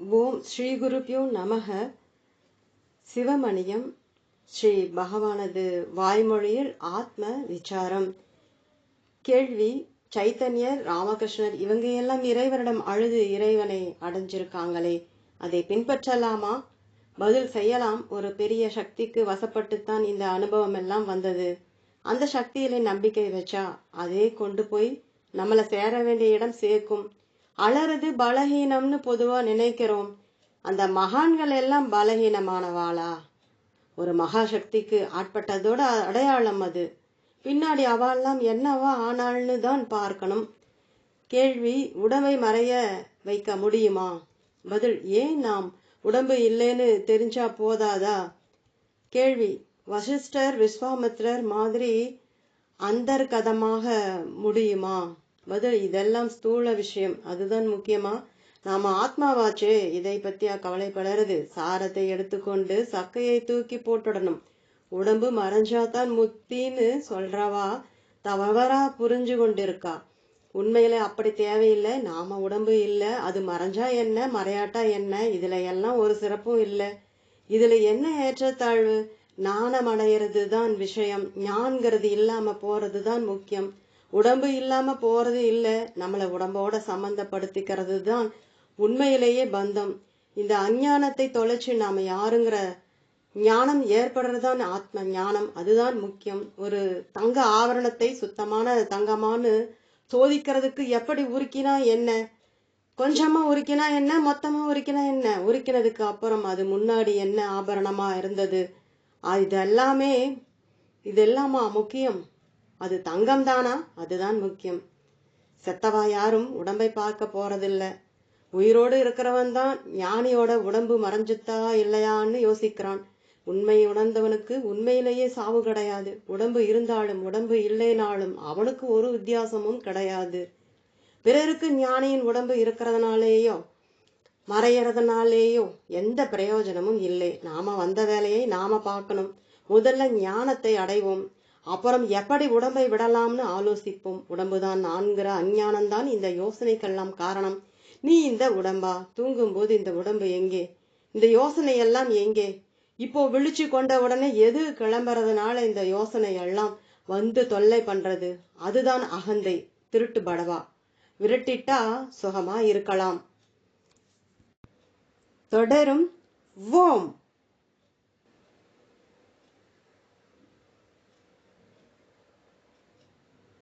ஓம் ஸ்ரீ குருபியோ நமக. சிவமணியம் ஸ்ரீ பகவானது வாய்மொழியில் ஆத்ம விசாரம். கேள்வி சைத்தன்யர் ராமகிருஷ்ணர் இவங்க எல்லாம் இறைவனிடம் அழுது இறைவனை அடைஞ்சிருக்காங்களே அதை பின்பற்றலாமா? பதில் செய்யலாம். ஒரு பெரிய சக்திக்கு வசப்பட்டுத்தான் இந்த அனுபவம் எல்லாம் வந்தது. அந்த சக்தியில நம்பிக்கை வச்சா அதே கொண்டு போய் நம்மளை சேர வேண்டிய இடம் சேர்க்கும். அலறது பலகீனம்னு பொதுவா நினைக்கிறோம். அந்த மகான்கள் எல்லாம் பலகீனமானவாளா? ஒரு மகாசக்திக்கு ஆட்பட்டதோட அடையாளம் அது. பின்னாடி அவெல்லாம் என்னவா ஆனாள்னு தான் பார்க்கணும். கேள்வி உடம்பை மறைய வைக்க முடியுமா? பதில் ஏன் நாம் உடம்பு இல்லைன்னு தெரிஞ்சா போதாதா? கேள்வி வசிஷ்டர் விஸ்வாமித்ரர் மாதிரி அந்தர்கதமாக முடியுமா? பதில் இதெல்லாம் ஸ்தூல விஷயம். அதுதான் முக்கியமா. நாம ஆத்மாவாச்சே. இதை பத்தியா கவலைப்படுறது சாரத்தை எடுத்துக்கொண்டு சக்கையை தூக்கி போட்டுடணும். உடம்பு மறைஞ்சாதான் முத்தின்னு சொல்றவா தவறா புரிஞ்சு கொண்டிருக்கா. உண்மையில அப்படி தேவையில்லை. நாம உடம்பு இல்லை. அது மறைஞ்சா என்ன? மறையாட்டா என்ன? இதுல எல்லாம் ஒரு சிறப்பும் இல்லை. இதுல என்ன ஏற்றத்தாழ்வு? நாணம் அடையிறது தான் விஷயம். ஞான்கிறது இல்லாம போறது தான் முக்கியம். உடம்பு இல்லாம போறது இல்ல. நம்மளை உடம்போட சம்பந்தப்படுத்திக்கிறது தான் உண்மையிலேயே பந்தம். இந்த அஞ்ஞானத்தை தொலைச்சு நாம யாருங்கிற ஞானம் ஏற்படுறதுதான் ஆத்ம ஞானம். அதுதான் முக்கியம். ஒரு தங்க ஆவரணத்தை சுத்தமான தங்கமானு சோதிக்கிறதுக்கு எப்படி உருக்கினா என்ன? கொஞ்சமா உருக்கினா என்ன? மொத்தமா உருக்கினா என்ன? உருக்கினதுக்கு அப்புறம் அது முன்னாடி என்ன ஆபரணமா இருந்தது? இதெல்லாமே இதெல்லாமா முக்கியம். அது தங்கம் தானா அதுதான் முக்கியம். செத்தவா யாரும் உடம்பை பார்க்க போறதில்ல. உயிரோடு இருக்கிறவன் தான் ஞானியோட உடம்பு மறைஞ்சுத்தா இல்லையான்னு யோசிக்கிறான். உண்மையை உணர்ந்தவனுக்கு உண்மையிலேயே சாவு கிடையாது. உடம்பு இருந்தாலும் உடம்பு இல்லைனாலும் அவனுக்கு ஒரு வித்தியாசமும் கிடையாது. பிறருக்கு ஞானியின் உடம்பு இருக்கிறதுனாலேயோ மறையறதுனாலேயோ எந்த பிரயோஜனமும் இல்லை. நாம வந்த வேலையை நாம பார்க்கணும். முதல்ல ஞானத்தை அடைவோம். அப்புறம் எப்படி உடம்பை விடலாம்னு ஆலோசிப்போம். உடம்புதான் நான்கிற அஞ்ஞானம்தான் இந்த யோசனைக்கெல்லாம் காரணம். நீ இந்த உடம்பா? தூங்கும்போது இந்த உடம்பு எங்கே? இந்த யோசனை எல்லாம் எங்கே? இப்போ விழிச்சு கொண்ட உடனே எது கிளம்புறதுனால இந்த யோசனை எல்லாம் வந்து தொல்லை பண்றது? அதுதான் அகந்தை திருட்டு படவா. விரட்டிட்டா சுகமா இருக்கலாம். தொடரும். ஓம்.